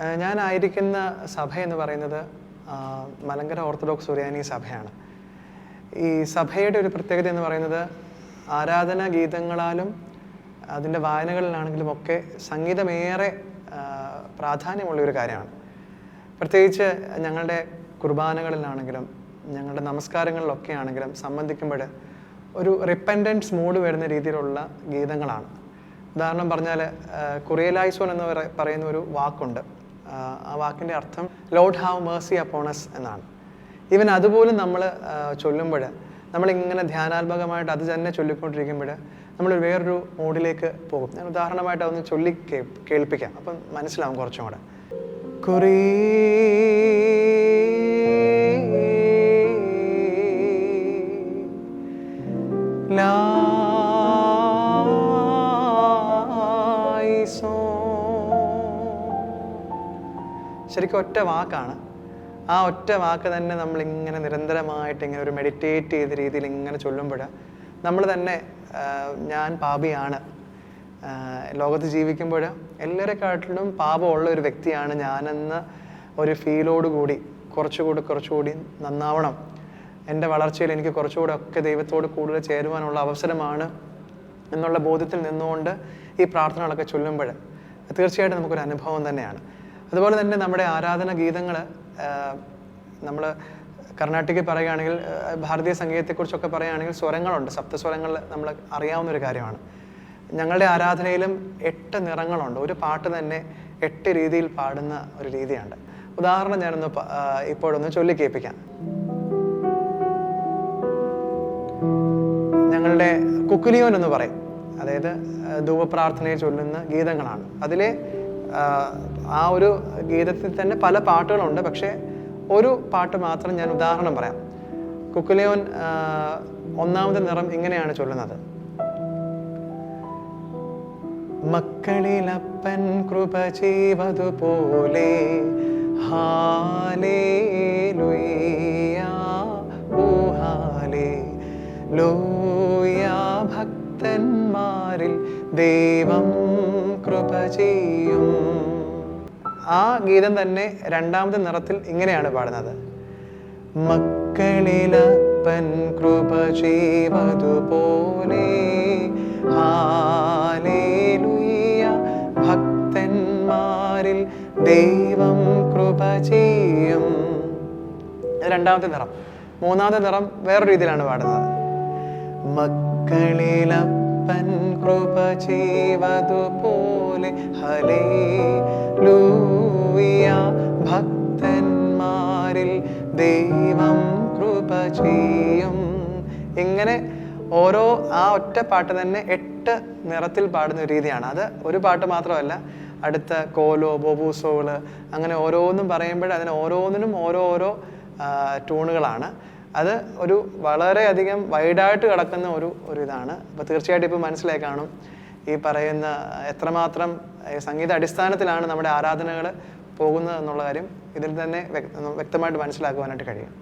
ഞാനായിരിക്കുന്ന സഭ എന്ന് പറയുന്നത് മലങ്കര ഓർത്തഡോക്സ് സുറിയാനി സഭയാണ്. ഈ സഭയുടെ ഒരു പ്രത്യേകത എന്ന് പറയുന്നത് ആരാധന ഗീതങ്ങളാലും അതിന്റെ വായനകളിലാണെങ്കിലും ഒക്കെ സംഗീതമേറെ പ്രാധാന്യമുള്ള ഒരു കാര്യമാണ്. പ്രത്യേകിച്ച് ഞങ്ങളുടെ കുർബാനകളിലാണെങ്കിലും ഞങ്ങളുടെ നമസ്കാരങ്ങളിലൊക്കെ ആണെങ്കിലും സംബന്ധിക്കുമ്പോൾ ഒരു റിപ്പൻഡൻസ് മൂഡ് വരുന്ന രീതിയിലുള്ള ഗീതങ്ങളാണ്. ഉദാഹരണം പറഞ്ഞാൽ കുറിയലായ്സോൺ എന്ന് പറയുന്ന ഒരു വാക്കുണ്ട്. ആ, വാക്കിന്റെ അർത്ഥം ലോഡ് ഹാവ് മേഴ്സി അപ്പോണസ് എന്നാണ്. ഈവൻ അതുപോലും നമ്മൾ ചൊല്ലുമ്പോൾ നമ്മളിങ്ങനെ ധ്യാനാത്മകമായിട്ട് അത് തന്നെ ചൊല്ലിക്കൊണ്ടിരിക്കുമ്പോൾ നമ്മൾ വേറൊരു മൂഡിലേക്ക് പോകും. ഞാൻ ഉദാഹരണമായിട്ട് അതൊന്ന് ചൊല്ലി കേൾപ്പിക്കാം. അപ്പം മനസ്സിലാവും കുറച്ചും കൂടെ. കുറേ ശരിക്കും ഒറ്റ വാക്കാണ്. ആ ഒറ്റ വാക്ക് തന്നെ നമ്മൾ ഇങ്ങനെ നിരന്തരമായിട്ട് ഇങ്ങനെ ഒരു മെഡിറ്റേറ്റ് ചെയ്ത രീതിയിൽ ഇങ്ങനെ ചൊല്ലുമ്പോൾ നമ്മൾ തന്നെ ഞാൻ പാപിയാണ്. ലോകത്ത് ജീവിക്കുമ്പോൾ എല്ലാവരെക്കാട്ടിലും പാപമുള്ള ഒരു വ്യക്തിയാണ് ഞാനെന്ന ഒരു ഫീലോടുകൂടി കുറച്ചുകൂടി കുറച്ചുകൂടി നന്നാവണം. എന്റെ വളർച്ചയിൽ എനിക്ക് കുറച്ചുകൂടെ ഒക്കെ ദൈവത്തോട് കൂടുതൽ ചേരുവാനുള്ള അവസരമാണ് എന്നുള്ള ബോധ്യത്തിൽ നിന്നുകൊണ്ട് ഈ പ്രാർത്ഥനകളൊക്കെ ചൊല്ലുമ്പോൾ തീർച്ചയായിട്ടും നമുക്കൊരു അനുഭവം തന്നെയാണ്. അതുപോലെ തന്നെ നമ്മുടെ ആരാധന ഗീതങ്ങൾ നമ്മൾ കർണാട്ടിക്കിൽ പറയുകയാണെങ്കിൽ ഭാരതീയ സംഗീതത്തെക്കുറിച്ചൊക്കെ പറയുകയാണെങ്കിൽ സ്വരങ്ങളുണ്ട്. സപ്തസ്വരങ്ങൾ നമ്മൾ അറിയാവുന്ന ഒരു കാര്യമാണ്. ഞങ്ങളുടെ ആരാധനയിലും എട്ട് നിറങ്ങളുണ്ട്. ഒരു പാട്ട് തന്നെ എട്ട് രീതിയിൽ പാടുന്ന ഒരു രീതിയുണ്ട്. ഉദാഹരണം ഞാനൊന്ന് ഇപ്പോഴൊന്ന് ചൊല്ലി കേൾപ്പിക്കാം. ഞങ്ങളുടെ കുക്കുലിയോൻ എന്ന് പറയും. അതായത് ധൂപപ്രാർത്ഥനയെ ചൊല്ലുന്ന ഗീതങ്ങളാണ്. അതിലെ ആ, ഒരു ഗീതത്തിൽ തന്നെ പല പാട്ടുകളുണ്ട്. പക്ഷേ ഒരു പാട്ട് മാത്രം ഞാൻ ഉദാഹരണം പറയാം. കുക്കുലിയോൻ ഒന്നാമത്തെ നിറം ഇങ്ങനെയാണ് ചൊല്ലുന്നത്. മക്കളിലപ്പൻ കൃപ ചെയ്വതുപോലെ ഹാലേലൂയ ഭക്തന്മാരിൽ ദൈവം കൃപ ചെയ്യും. ആ ഗീതം തന്നെ രണ്ടാമത്തെ നിറത്തിൽ ഇങ്ങനെയാണ് പാടുന്നത്. മക്കളിലപ്പൻ കൃപ ചെയ്വതുപോലെ ഭക്തന്മാരിൽ ദൈവം കൃപ ചെയ്യും. രണ്ടാമത്തെ നിറം. മൂന്നാമത്തെ നിറം വേറെ രീതിയിലാണ് പാടുന്നത്. മക്കളിലപ്പൻ കൃപ ചെയ്വതുപോലെ ഹലേ ലൂയ ഭക്തന്മാരിൽ ദൈവം കൃപ ചെയ്യും. ഇങ്ങനെ ഓരോ ആ ഒറ്റ പാട്ട് തന്നെ എട്ട് നിറത്തിൽ പാടുന്ന രീതിയാണ്. അത് ഒരു പാട്ട് മാത്രമല്ല അടുത്ത കോലോ ബോബൂസോൾ അങ്ങനെ ഓരോന്നും പറയുമ്പോൾ അതിന് ഓരോന്നിനും ഓരോ ഓരോ ട്യൂണുകളാണ്. അത് ഒരു വളരെയധികം വൈഡായിട്ട് കിടക്കുന്ന ഒരു ഒരു ഇതാണ്. അപ്പോൾ തീർച്ചയായിട്ടും ഇപ്പോൾ മനസ്സിലായി കാണും. ഈ പറയുന്ന എത്രമാത്രം സംഗീത അടിസ്ഥാനത്തിലാണ് നമ്മുടെ ആരാധനകൾ പോകുന്നത് എന്നുള്ള കാര്യം ഇതിൽ തന്നെ വ്യക്തമായിട്ട് മനസ്സിലാക്കുവാനായിട്ട് കഴിയും.